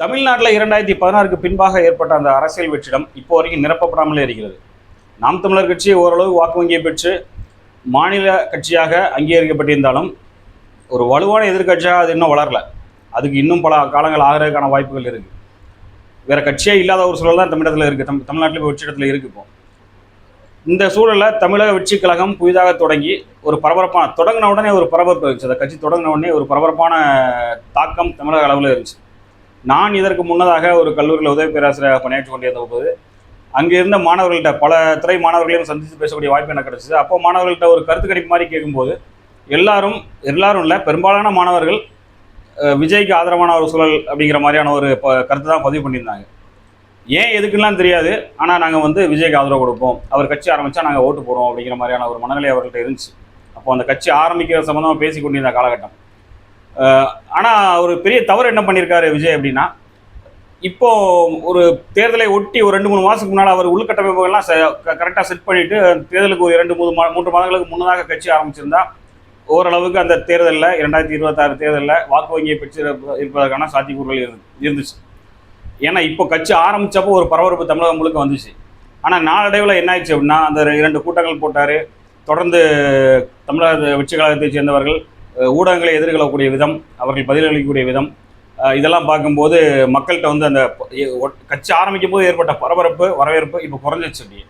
தமிழ்நாட்டில் இரண்டாயிரத்தி பதினாறுக்கு பின்பாக ஏற்பட்ட அந்த அரசியல் வெற்றிடம் இப்போ வரைக்கும் நிரப்பப்படாமலே இருக்கிறது. நாம் தமிழர் கட்சி ஓரளவு வாக்கு வங்கியை பெற்று மாநில கட்சியாக அங்கீகரிக்கப்பட்டிருந்தாலும் ஒரு வலுவான எதிர்க்கட்சியாக அது இன்னும் வளரல. அதுக்கு இன்னும் பல காலங்கள் ஆகிறதுக்கான வாய்ப்புகள் இருக்குது வேற கட்சியே இல்லாத ஒரு சூழல் தான் தமிழகத்தில் இருக்குது தம் தமிழ்நாட்டில் இப்போ வெற்றிடத்தில் இருக்குது இப்போ. இந்த சூழலில் தமிழக வெற்றி கழகம் புதிதாக தொடங்கி ஒரு பரபரப்பான தொடங்கின உடனே ஒரு பரபரப்பு இருந்துச்சு. அந்த கட்சி தொடங்கின உடனே ஒரு பரபரப்பான தாக்கம் தமிழக அளவில் இருந்துச்சு. நான் இதற்கு முன்னதாக ஒரு கல்லூரியில் உதவி பேராசிரியராக பணியாற்றி கொண்டிருந்த போது அங்கே இருந்த மாணவர்கள்ட்ட பல துறை மாணவர்களையும் சந்தித்து பேசக்கூடிய வாய்ப்பு எனக்கு கிடச்சிது. அப்போ மாணவர்கள்ட்ட ஒரு கருத்து கணிப்பு மாதிரி கேட்கும்போது எல்லாரும் எல்லாரும் இல்லை பெரும்பாலான மாணவர்கள் விஜய்க்கு ஆதரவான ஒரு சூழல் அப்படிங்கிற மாதிரியான ஒரு ப கருத்து தான் பதிவு பண்ணியிருந்தாங்க. ஏன் எதுக்குலாம் தெரியாது. ஆனால் நாங்கள் வந்து விஜய்க்கு ஆதரவு கொடுப்போம். அவர் கட்சி ஆரம்பித்தா நாங்கள் ஓட்டு போடுவோம் அப்படிங்கிற மாதிரியான ஒரு மனநிலை அவர்கள்ட்ட இருந்துச்சு. அப்போ அந்த கட்சி ஆரம்பிக்கிற சம்மந்தமாக பேசி கொண்டிருந்த காலகட்டம். ஆனால் ஒரு பெரிய தவறு என்ன பண்ணியிருக்காரு விஜய் அப்படின்னா இப்போ ஒரு தேர்தலை ஒட்டி ஒரு ரெண்டு மூணு மாதத்துக்கு முன்னால் அவர் உள்கட்டமைப்புகள்லாம் கரெக்டாக செட் பண்ணிவிட்டு தேர்தலுக்கு ஒரு இரண்டு மூணு மா மூன்று மாதங்களுக்கு முன்னதாக கட்சி ஆரம்பிச்சிருந்தா ஓரளவுக்கு அந்த தேர்தலில் இரண்டாயிரத்தி இருபத்தாறு தேர்தலில் வாக்கு வங்கியை பெற்று இருப்பதற்கான சாத்தியக்கூறுகள் இருந்து இருந்துச்சு. ஏன்னா இப்போ கட்சி ஆரம்பித்தப்போ ஒரு பரபரப்பு தமிழகம் முழுக்க வந்துச்சு. ஆனால் நாளடைவில் என்ன ஆயிடுச்சு அப்படின்னா அந்த இரண்டு கூட்டங்கள் போட்டார். தொடர்ந்து தமிழக வெற்றி கழகத்தை சேர்ந்தவர்கள் ஊடகங்களை எதிர்கொள்ளக்கூடிய விதம் அவர்கள் பதிலளிக்கக்கூடிய விதம் இதெல்லாம் பார்க்கும்போது மக்கள்கிட்ட வந்து அந்த கட்சி ஆரம்பிக்கும் போது ஏற்பட்ட பரபரப்பு வரவேற்பு இப்போ குறைஞ்சிச்சு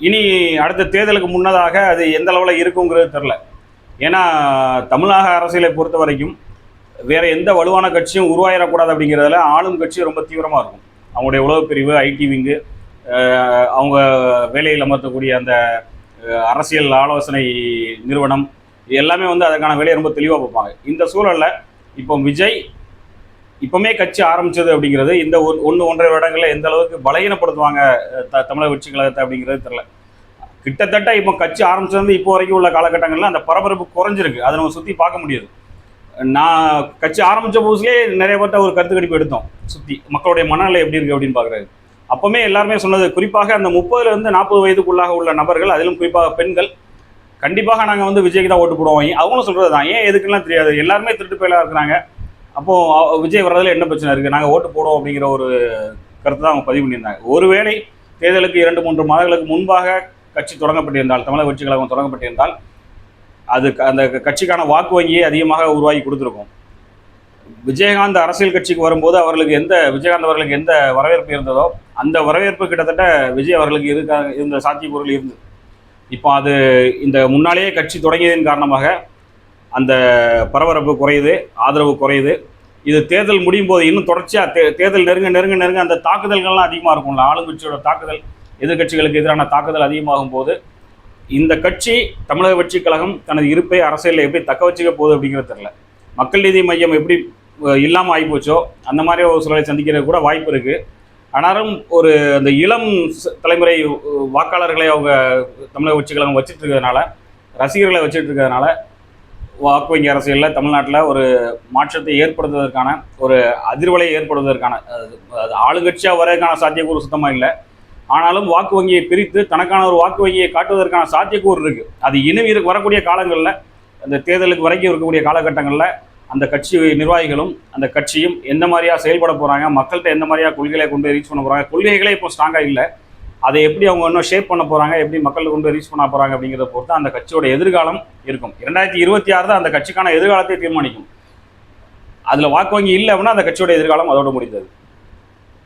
இனி அடுத்த தேர்தலுக்கு முன்னதாக அது எந்த அளவில் இருக்குங்கிறது தெரில ஏன்னா தமிழக அரசியலை பொறுத்த வரைக்கும் வேறு எந்த வலுவான கட்சியும் உருவாயிடக்கூடாது அப்படிங்கிறதுல ஆளும் கட்சி ரொம்ப தீவிரமாக இருக்கும். அவங்களுடைய உளவு பிரிவு ஐடி விங்கு அவங்க வேலையில் அமர்த்தக்கூடிய அந்த அரசியல் ஆலோசனை நிறுவனம் இது எல்லாமே வந்து அதுக்கான வேலையை ரொம்ப தெளிவாக பார்ப்பாங்க. இந்த சூழலில் இப்போ விஜய் இப்போமே கட்சி ஆரம்பித்தது அப்படிங்கிறது இந்த ஒன் ஒன்று ஒன்றரை வருடங்களில் எந்த அளவுக்கு பலகீனப்படுத்துவாங்க த தமிழக வெற்றி கழகத்தை அப்படிங்கிறது தெரில கிட்டத்தட்ட இப்போ கட்சி ஆரம்பிச்சது இப்போ வரைக்கும் உள்ள காலகட்டங்களில் அந்த பரபரப்பு குறைஞ்சிருக்கு. அதை நம்ம சுற்றி பார்க்க முடியுது. நான் கட்சி ஆரம்பித்த புதுசுலேயே நிறைய பேர்ட்ட ஒரு கருத்து எடுத்தோம். சுற்றி மக்களுடைய மனநிலை எப்படி இருக்குது அப்படின்னு பார்க்குறாரு அப்போவுமே எல்லாருமே சொன்னது குறிப்பாக அந்த முப்பதுலேருந்து நாற்பது வயதுக்குள்ளாக உள்ள நபர்கள் அதிலும் குறிப்பாக பெண்கள் கண்டிப்பாக நாங்கள் வந்து விஜய்க்கு தான் ஓட்டு போடுவோம். அவங்களும் சொல்கிறது தான் ஏன் எதுக்குலாம் தெரியாது? எல்லாருமே திருட்டு பயிலாக இருக்கிறாங்க. அப்போது விஜய் வர்றதுல என்ன பிரச்சனை இருக்குது நாங்கள் ஓட்டு போடுவோம் அப்படிங்கிற ஒரு கருத்து தான் அவங்க பதிவு பண்ணியிருந்தாங்க. ஒருவேளை தேர்தலுக்கு இரண்டு மூன்று மாதங்களுக்கு முன்பாக கட்சி தொடங்கப்பட்டிருந்தால் தமிழக வெற்றி கழகம் தொடங்கப்பட்டிருந்தால் அது க- அந்த கட்சிக்கான வாக்கு வங்கியை அதிகமாக உருவாக்கி கொடுத்துருக்கும். விஜயகாந்த் அரசியல் கட்சிக்கு வரும்போது அவர்களுக்கு எந்த விஜயகாந்த் அவர்களுக்கு எந்த வரவேற்பு இருந்ததோ அந்த வரவேற்பு கிட்டத்தட்ட விஜய் அவர்களுக்கு இருக்க இருந்த சாத்தியக்கூறுகள் இருந்தது இப்போ அது இந்த முன்னாலேயே கட்சி தொடங்கியதன் காரணமாக அந்த பரபரப்பு குறையுது ஆதரவு குறையுது. இது தேர்தல் முடியும் போது இன்னும் தொடர்ச்சியாக தே தேர்தல் நெருங்க நெருங்க நெருங்க அந்த தாக்குதல்கள்லாம் அதிகமாக இருக்கும்ல. ஆளுங்கட்சியோட தாக்குதல் எதிர்க்கட்சிகளுக்கு எதிரான தாக்குதல் அதிகமாகும் போது இந்த கட்சி தமிழக வெற்றி கழகம் தனது இருப்பை அரசியலில் எப்படி தக்க வச்சுக்க போகுது அப்படிங்கிறது தெரில மக்கள் நீதி மையம் எப்படி இல்லாமல் ஆகிப்போச்சோ அந்த மாதிரி ஒரு சூழலை சந்திக்கிறது கூட வாய்ப்பு இருக்குது ஆனாலும் ஒரு அந்த இளம் ச- தலைமுறை வாக்காளர்களை அவங்க தமிழக உச்சிக்கழகம் வச்சுட்டு இருக்கிறதுனால ரசிகர்களை வச்சுட்டு இருக்கிறதுனால வாக்கு வங்கி அரசியலில் தமிழ்நாட்டில் ஒரு மாற்றத்தை ஏற்படுத்துவதற்கான ஒரு அதிர்வலை ஏற்படுவதற்கான அது ஆளுங்கட்சியாக வரதுக்கான சாத்தியக்கூறு சுத்தமாக இல்லை. ஆனாலும் வாக்கு வங்கியை பிரித்து தனக்கான ஒரு வாக்கு வங்கியை காட்டுவதற்கான சாத்தியக்கூறு இருக்குது அது இனி இரு வரக்கூடிய காலங்களில் அந்த தேர்தலுக்கு வரைக்கும் இருக்கக்கூடிய காலகட்டங்களில் அந்த கட்சி நிர்வாகிகளும் அந்த கட்சியும் எந்த மாதிரியா செயல்பட போகிறாங்க மக்கள்கிட்ட எந்த மாதிரியா கொள்கைகளை கொண்டு ரீச் பண்ண போகிறாங்க கொள்கைகளே இப்போ ஸ்ட்ராங்காக இல்லை. அதை எப்படி அவங்க இன்னும் ஷேப் பண்ண போகிறாங்க எப்படி மக்கள் கொண்டு ரீச் பண்ண போகிறாங்க அப்படிங்கிறத பொறுத்து அந்த கட்சியோட எதிர்காலம் இருக்கும். இரண்டாயிரத்தி இருபத்தி ஆறு தான் அந்த கட்சிக்கான எதிர்காலத்தை தீர்மானிக்கும். அதில் வாக்கு வங்கி இல்லை அப்படின்னா அந்த கட்சியோட எதிர்காலம் அதோட முடிந்தது.